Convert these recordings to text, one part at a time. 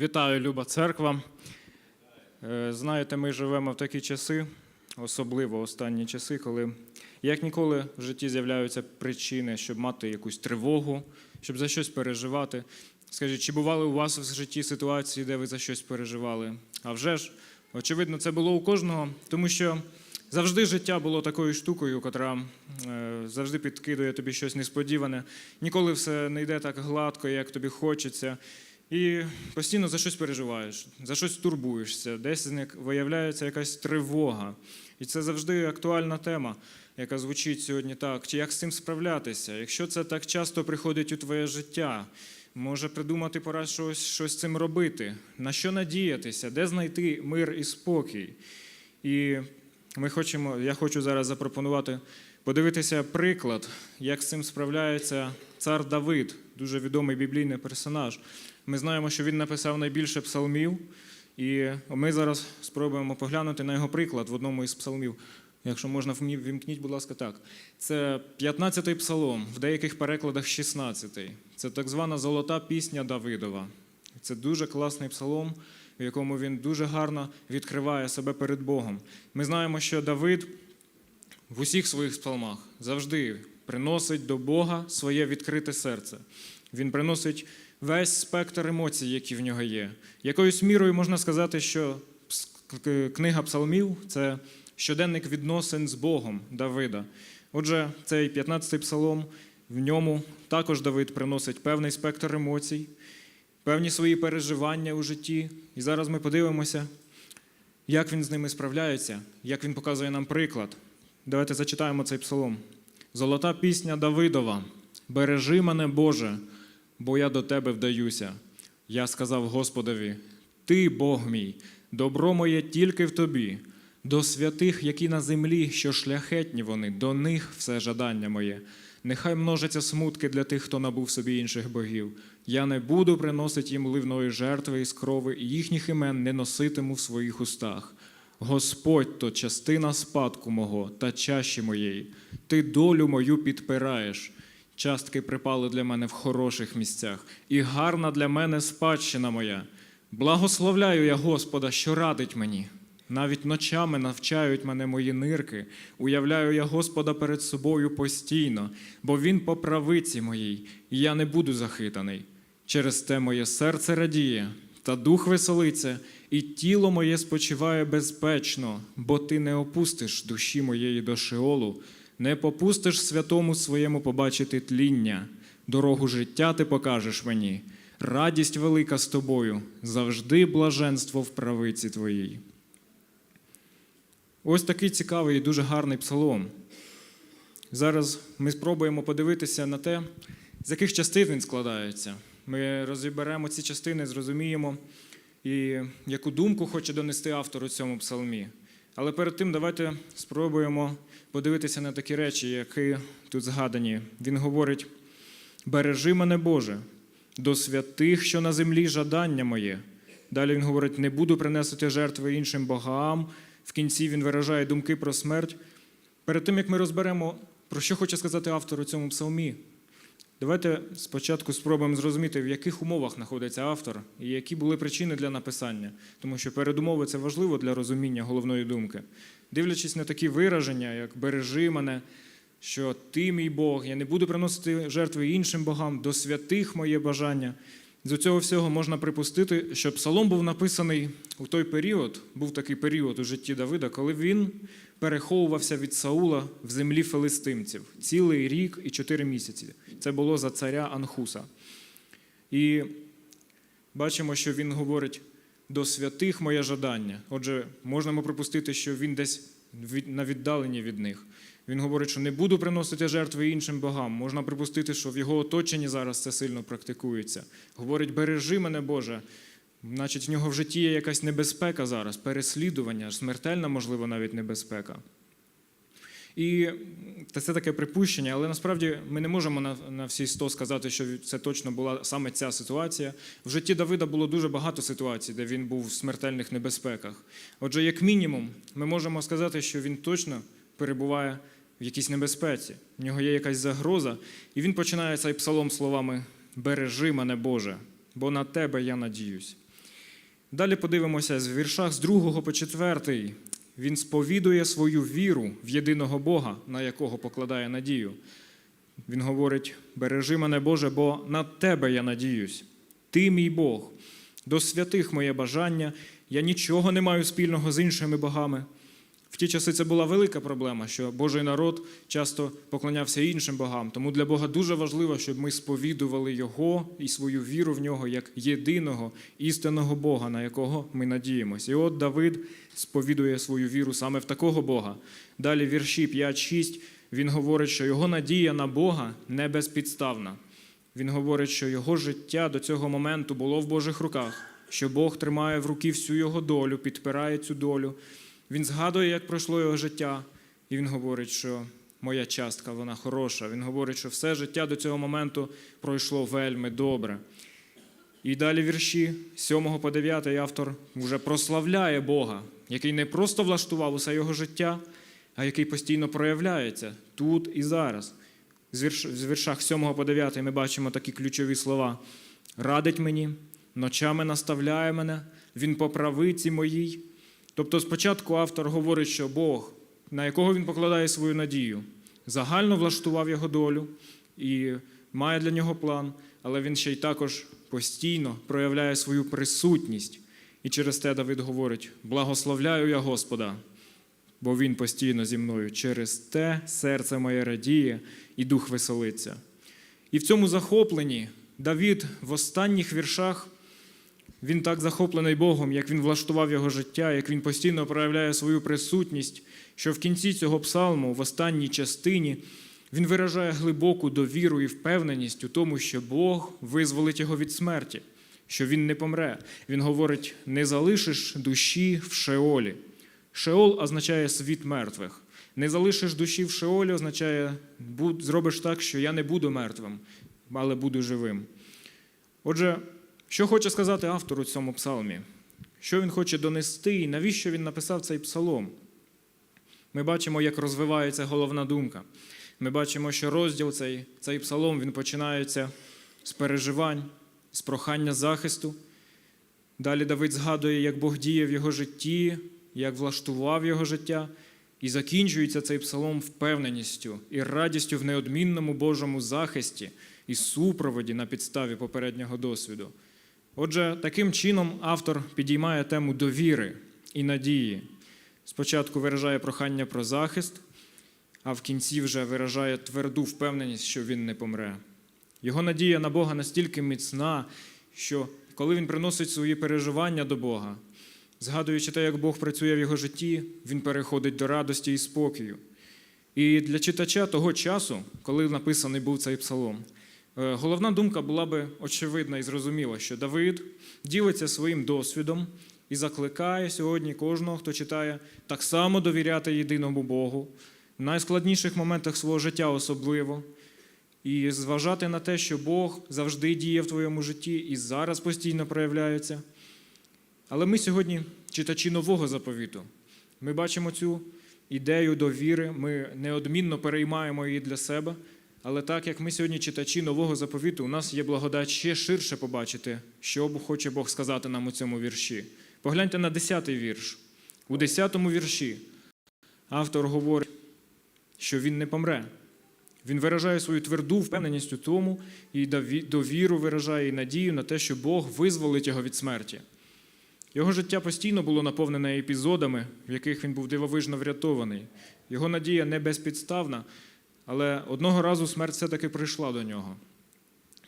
Вітаю, Люба Церква. Е, Знаєте, ми живемо в такі часи, особливо останні часи, коли як ніколи в житті з'являються причини, щоб мати якусь тривогу, щоб за щось переживати. Скажіть, чи бували у вас в житті ситуації, де ви за щось переживали? А вже ж, очевидно, це було у кожного, тому що завжди життя було такою штукою, котра е, завжди підкидує тобі щось несподіване. Ніколи все не йде так гладко, як тобі хочеться. І постійно за щось переживаєш, за щось турбуєшся, десь виявляється якась тривога. І це завжди актуальна тема, яка звучить сьогодні так. Чи як з цим справлятися? Якщо це так часто приходить у твоє життя, може придумати пора щось, щось з цим робити, на що надіятися, де знайти мир і спокій. І ми хочемо, я хочу зараз запропонувати подивитися приклад, як з цим справляється цар Давид, дуже відомий біблійний персонаж. Ми знаємо, що він написав найбільше псалмів, і ми зараз спробуємо поглянути на його приклад в одному із псалмів. Якщо можна, вімкніть, будь ласка, так. Це 15-й псалом, в деяких перекладах 16-й. Це так звана золота пісня Давидова. Це дуже класний псалом, в якому він дуже гарно відкриває себе перед Богом. Ми знаємо, що Давид в усіх своїх псалмах завжди приносить до Бога своє відкрите серце. Він приносить весь спектр емоцій, які в нього є. Якоюсь мірою можна сказати, що книга псалмів це щоденник відносин з Богом Давида. Отже, цей 15-й псалом, в ньому також Давид приносить певний спектр емоцій, певні свої переживання у житті. І зараз ми подивимося, як він з ними справляється, як він показує нам приклад. Давайте зачитаємо цей псалом. Золота пісня Давидова. Бережи мене, Боже, бо я до тебе вдаюся. Я сказав Господові: Ти, Бог мій, добро моє тільки в тобі, до святих, які на землі, що шляхетні вони, до них все жадання моє. Нехай множаться смутки для тих, хто набув собі інших богів. Я не буду приносити їм ливної жертви із крови, і їхніх імен не носитиму в своїх устах. Господь то частина спадку мого та чаші моєї. Ти долю мою підпираєш. Частки припали для мене в хороших місцях, і гарна для мене спадщина моя. Благословляю я Господа, що радить мені. Навіть ночами навчають мене мої нирки. Уявляю я Господа перед собою постійно, бо Він по правиці моїй, і я не буду захитаний. Через те моє серце радіє, та дух веселиться, і тіло моє спочиває безпечно, бо ти не опустиш душі моєї до Шеолу, не попустиш святому своєму побачити тління. Дорогу життя ти покажеш мені. Радість велика з тобою, завжди блаженство в правиці твоїй. Ось такий цікавий і дуже гарний псалом. Зараз ми спробуємо подивитися на те, з яких частин він складається. Ми розіберемо ці частини, зрозуміємо, і яку думку хоче донести автор у цьому псалмі. Але перед тим давайте спробуємо подивитися на такі речі, які тут згадані. Він говорить: бережи мене, Боже, до святих, що на землі жадання моє. Далі він говорить: не буду принесити жертви іншим богам. В кінці він виражає думки про смерть. Перед тим, як ми розберемо, про що хоче сказати автор у цьому псалмі, давайте спочатку спробуємо зрозуміти, в яких умовах знаходиться автор і які були причини для написання, тому що передумови це важливо для розуміння головної думки. Дивлячись на такі вираження, як бережи мене, що ти мій Бог, я не буду приносити жертви іншим богам, до святих моє бажання. З цього всього можна припустити, що псалом був написаний у той період, був такий період у житті Давида, коли він переховувався від Саула в землі филистимців цілий рік і чотири місяці. Це було за царя Анхуса. І бачимо, що він говорить до святих моє жадання. Отже, можемо припустити, що він десь на віддаленні від них. Він говорить, що не буду приносити жертви іншим богам. Можна припустити, що в його оточенні зараз це сильно практикується. Говорить, бережи мене, Боже. Значить, в нього в житті є якась небезпека зараз, переслідування, смертельна, можливо, навіть небезпека. І це таке припущення, але насправді ми не можемо на, всі сто сказати, що це точно була саме ця ситуація. В житті Давида було дуже багато ситуацій, де він був в смертельних небезпеках. Отже, як мінімум, ми можемо сказати, що він точно перебуває в якійсь небезпеці. В нього є якась загроза, і він починає цей псалом словами: Бережи мене, Боже, бо на тебе я надіюсь. Далі подивимося з віршах з 2 по 4. Він сповідує свою віру в єдиного Бога, на якого покладає надію. Він говорить: бережи мене, Боже, бо на тебе я надіюсь. Ти мій Бог, до святих моє бажання, я нічого не маю спільного з іншими богами. В ті часи це була велика проблема, що Божий народ часто поклонявся іншим богам. Тому для Бога дуже важливо, щоб ми сповідували Його і свою віру в нього як єдиного істинного Бога, на якого ми надіємося. І от Давид сповідує свою віру саме в такого Бога. Далі вірші 5-6 він говорить, що його надія на Бога не безпідставна. Він говорить, що його життя до цього моменту було в Божих руках, що Бог тримає в руки всю його долю, підпирає цю долю. Він згадує, як пройшло його життя, і він говорить, що моя частка вона хороша. Він говорить, що все життя до цього моменту пройшло вельми добре. І далі вірші з 7 по 9 автор вже прославляє Бога, який не просто влаштував усе його життя, а який постійно проявляється тут і зараз. З віршах 7 по 9 ми бачимо такі ключові слова: радить мені, ночами наставляє мене, він по правиці моїй. Тобто, спочатку автор говорить, що Бог, на якого він покладає свою надію, загально влаштував його долю і має для нього план, але він ще й також постійно проявляє свою присутність. І через те Давид говорить: благословляю я Господа, бо він постійно зі мною. Через те серце моє радіє і дух веселиться. І в цьому захопленні Давід в останніх віршах він так захоплений Богом, як він влаштував його життя, як він постійно проявляє свою присутність, що в кінці цього псалму, в останній частині, він виражає глибоку довіру і впевненість у тому, що Бог визволить його від смерті, що він не помре. Він говорить: не залишиш душі в Шеолі. Шеол означає світ мертвих. Не залишиш душі в Шеолі означає, зробиш так, що я не буду мертвим, але буду живим. Отже, що хоче сказати автор у цьому псалмі? Що він хоче донести і навіщо він написав цей псалом? Ми бачимо, як розвивається головна думка. Ми бачимо, що розділ цей, цей псалом він починається з переживань, з прохання захисту. Далі Давид згадує, як Бог діє в його житті, як влаштував його життя, і закінчується цей псалом впевненістю і радістю в неодмінному Божому захисті і супроводі на підставі попереднього досвіду. Отже, таким чином автор підіймає тему довіри і надії. Спочатку виражає прохання про захист, а в кінці вже виражає тверду впевненість, що він не помре. Його надія на Бога настільки міцна, що коли він приносить свої переживання до Бога, згадуючи те, як Бог працює в його житті, він переходить до радості і спокою. І для читача того часу, коли написаний був цей псалом, головна думка була би очевидна і зрозуміла, що Давид ділиться своїм досвідом і закликає сьогодні кожного, хто читає, так само довіряти єдиному Богу в найскладніших моментах свого життя особливо. І зважати на те, що Бог завжди діє в твоєму житті і зараз постійно проявляється. Але ми сьогодні читачі нового заповіту. Ми бачимо цю ідею довіри, ми неодмінно переймаємо її для себе. Але так як ми сьогодні читачі нового заповіту, у нас є благодать ще ширше побачити, що хоче Бог сказати нам у цьому вірші. Погляньте на 10-й вірш. У 10-му вірші автор говорить, що він не помре. Він виражає свою тверду впевненість у тому і довіру виражає і надію на те, що Бог визволить його від смерті. Його життя постійно було наповнене епізодами, в яких він був дивовижно врятований. Його надія не безпідставна, але одного разу смерть все-таки прийшла до нього.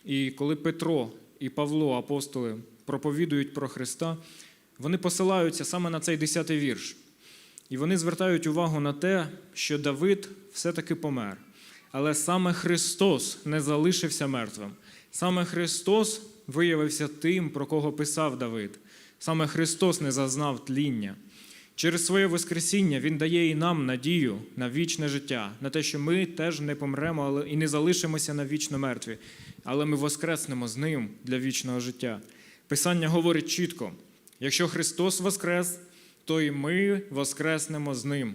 І коли Петро і Павло, апостоли, проповідують про Христа, вони посилаються саме на цей 10-й вірш. І вони звертають увагу на те, що Давид все-таки помер. Але саме Христос не залишився мертвим. Саме Христос виявився тим, про кого писав Давид. Саме Христос не зазнав тління. Через своє Воскресіння Він дає і нам надію на вічне життя, на те, що ми теж не помремо і не залишимося навічно мертві, але ми воскреснемо з ним для вічного життя. Писання говорить чітко: якщо Христос воскрес, то і ми воскреснемо з ним.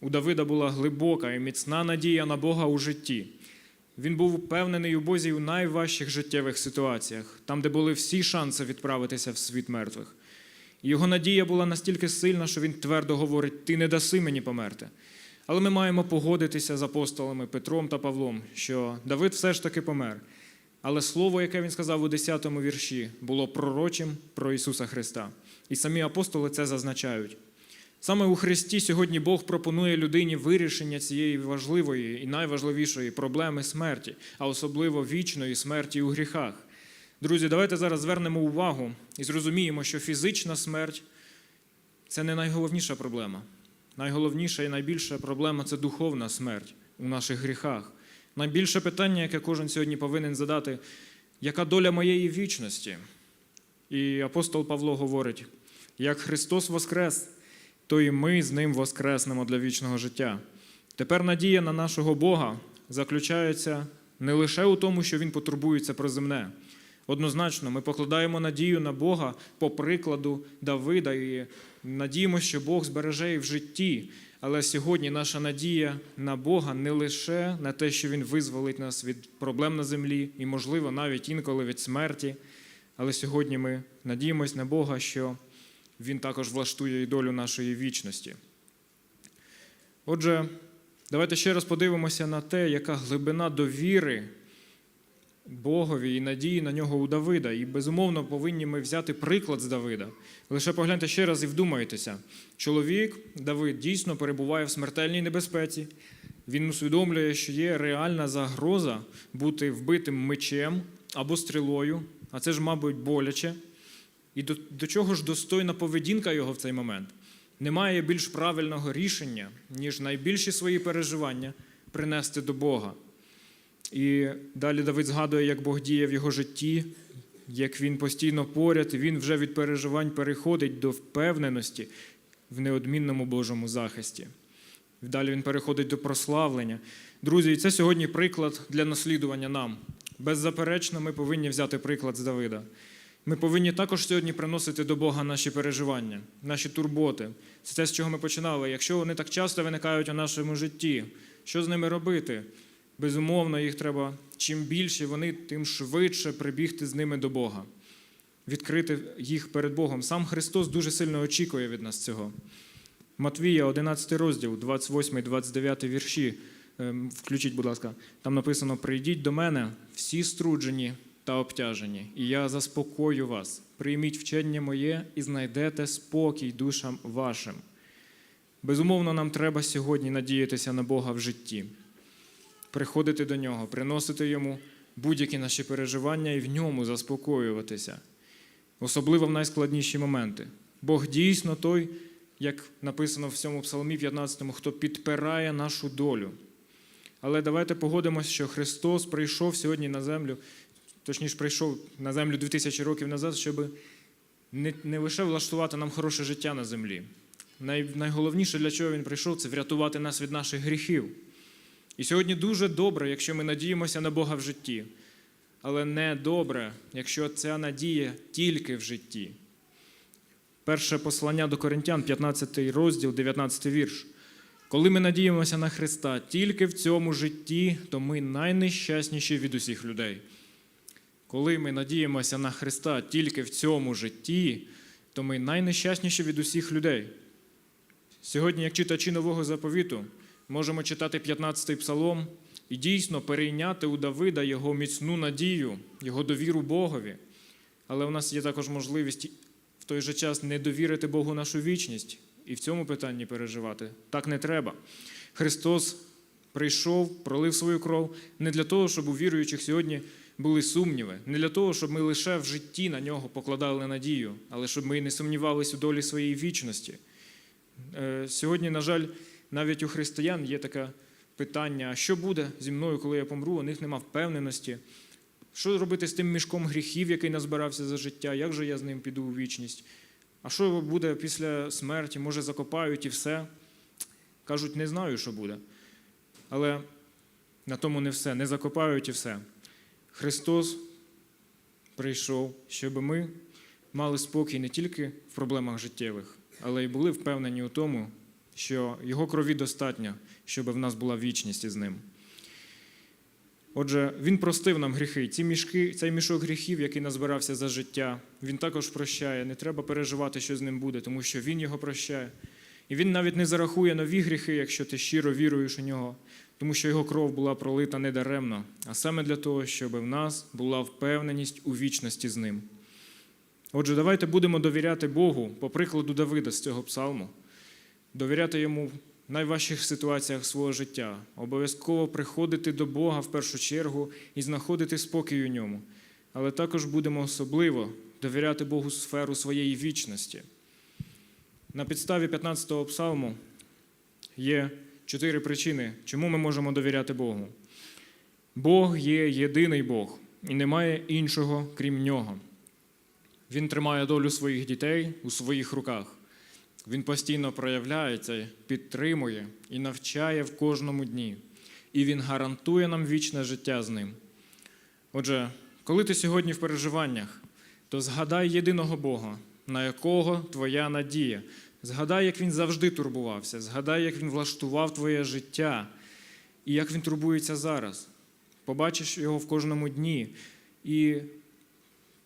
У Давида була глибока і міцна надія на Бога у житті. Він був впевнений у Бозі у найважчих життєвих ситуаціях, там, де були всі шанси відправитися в світ мертвих. Його надія була настільки сильна, що він твердо говорить: Ти не даси мені померти. Але ми маємо погодитися з апостолами Петром та Павлом, що Давид все ж таки помер. Але слово, яке він сказав у 10-му вірші, було пророчим про Ісуса Христа. І самі апостоли це зазначають. Саме у Христі сьогодні Бог пропонує людині вирішення цієї важливої і найважливішої проблеми смерті, а особливо вічної смерті у гріхах. Друзі, давайте зараз звернемо увагу і зрозуміємо, що фізична смерть це не найголовніша проблема. Найголовніша і найбільша проблема це духовна смерть у наших гріхах. Найбільше питання, яке кожен сьогодні повинен задати, яка доля моєї вічності? І апостол Павло говорить: як Христос воскрес, то і ми з Ним воскреснемо для вічного життя. Тепер надія на нашого Бога заключається не лише у тому, що Він потурбується про земне. Однозначно, ми покладаємо надію на Бога по прикладу Давида і надіємося, що Бог збереже і в житті. Але сьогодні наша надія на Бога не лише на те, що Він визволить нас від проблем на землі і, можливо, навіть інколи від смерті. Але сьогодні ми надіємось на Бога, що Він також влаштує і долю нашої вічності. Отже, давайте ще раз подивимося на те, яка глибина довіри Богові і надії на нього у Давида. І безумовно повинні ми взяти приклад з Давида. Лише погляньте ще раз і вдумайтеся. Чоловік Давид дійсно перебуває в смертельній небезпеці. Він усвідомлює, що є реальна загроза бути вбитим мечем або стрілою, а це ж, мабуть, боляче. І до, до чого ж достойна поведінка його в цей момент? Немає більш правильного рішення, ніж найбільші свої переживання принести до Бога. І далі Давид згадує, як Бог діє в його житті, як він постійно поряд, він вже від переживань переходить до впевненості в неодмінному Божому захисті. Далі він переходить до прославлення. Друзі, і це сьогодні приклад для наслідування нам. Беззаперечно, ми повинні взяти приклад з Давида. Ми повинні також сьогодні приносити до Бога наші переживання, наші турботи. Це те, з чого ми починали. Якщо вони так часто виникають у нашому житті, що з ними робити? Безумовно, їх треба чим більше вони, тим швидше прибігти з ними до Бога, відкрити їх перед Богом. Сам Христос дуже сильно очікує від нас цього. Матвія, 11 розділ, 28, 29 вірші. Ем, Включіть, будь ласка, там написано: Прийдіть до мене, всі струджені та обтяжені, і я заспокою вас. Прийміть вчення моє і знайдете спокій душам вашим. Безумовно, нам треба сьогодні надіятися на Бога в житті приходити до нього, приносити йому будь-які наші переживання і в ньому заспокоюватися, особливо в найскладніші моменти. Бог дійсно той, як написано в цьому псалмі 15, хто підпирає нашу долю. Але давайте погодимося, що Христос прийшов сьогодні на землю, точніше, прийшов на землю 2000 років назад, щоб не, не лише влаштувати нам хороше життя на землі. Най, найголовніше, для чого він прийшов, це врятувати нас від наших гріхів. І сьогодні дуже добре, якщо ми надіємося на Бога в житті, але не добре, якщо ця надія тільки в житті. Перше послання до Коринтян, 15 розділ, 19 вірш. Коли ми надіємося на Христа тільки в цьому житті, то ми найнещасніші від усіх людей. Коли ми надіємося на Христа тільки в цьому житті, то ми найнещасніші від усіх людей. Сьогодні, як читачі нового заповіту, можемо читати 15-й псалом і дійсно перейняти у Давида його міцну надію, його довіру Богові. Але у нас є також можливість в той же час не довірити Богу нашу вічність і в цьому питанні переживати. Так не треба. Христос прийшов, пролив свою кров не для того, щоб у віруючих сьогодні були сумніви, не для того, щоб ми лише в житті на нього покладали надію, але щоб ми не сумнівалися у долі своєї вічності. Е, Сьогодні, на жаль, навіть у християн є таке питання: що буде зі мною, коли я помру? У них нема впевненості. Що робити з тим мішком гріхів, який назбирався за життя? Як же я з ним піду у вічність? А що буде після смерті? Може, закопають і все? Кажуть, не знаю, що буде. Але на тому не все. Не закопають і все. Христос прийшов, щоб ми мали спокій не тільки в проблемах життєвих, але й були впевнені у тому, що Його крові достатньо, щоб в нас була вічність із ним. Отже, він простив нам гріхи. Ці мішки, цей мішок гріхів, який назбирався за життя, він також прощає. Не треба переживати, що з ним буде, тому що він його прощає. І він навіть не зарахує нові гріхи, якщо ти щиро віруєш у нього, тому що його кров була пролита не даремно, а саме для того, щоб в нас була впевненість у вічності з ним. Отже, давайте будемо довіряти Богу по прикладу Давида з цього псалму, довіряти йому в найважчих ситуаціях свого життя, обов'язково приходити до Бога в першу чергу і знаходити спокій у ньому. Але також будемо особливо довіряти Богу сферу своєї вічності. На підставі 15-го псалму є чотири причини, чому ми можемо довіряти Богу. Бог є єдиний Бог, і немає іншого, крім нього. Він тримає долю своїх дітей у своїх руках. Він постійно проявляється, підтримує і навчає в кожному дні. І він гарантує нам вічне життя з ним. Отже, коли ти сьогодні в переживаннях, то згадай єдиного Бога, на якого твоя надія. Згадай, як він завжди турбувався, згадай, як він влаштував твоє життя і як він турбується зараз. Побачиш його в кожному дні і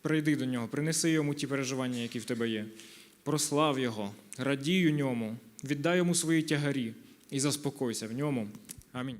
прийди до нього, принеси йому ті переживання, які в тебе є. Прослав його, радій у ньому, віддай йому свої тягарі і заспокойся в ньому. Амінь.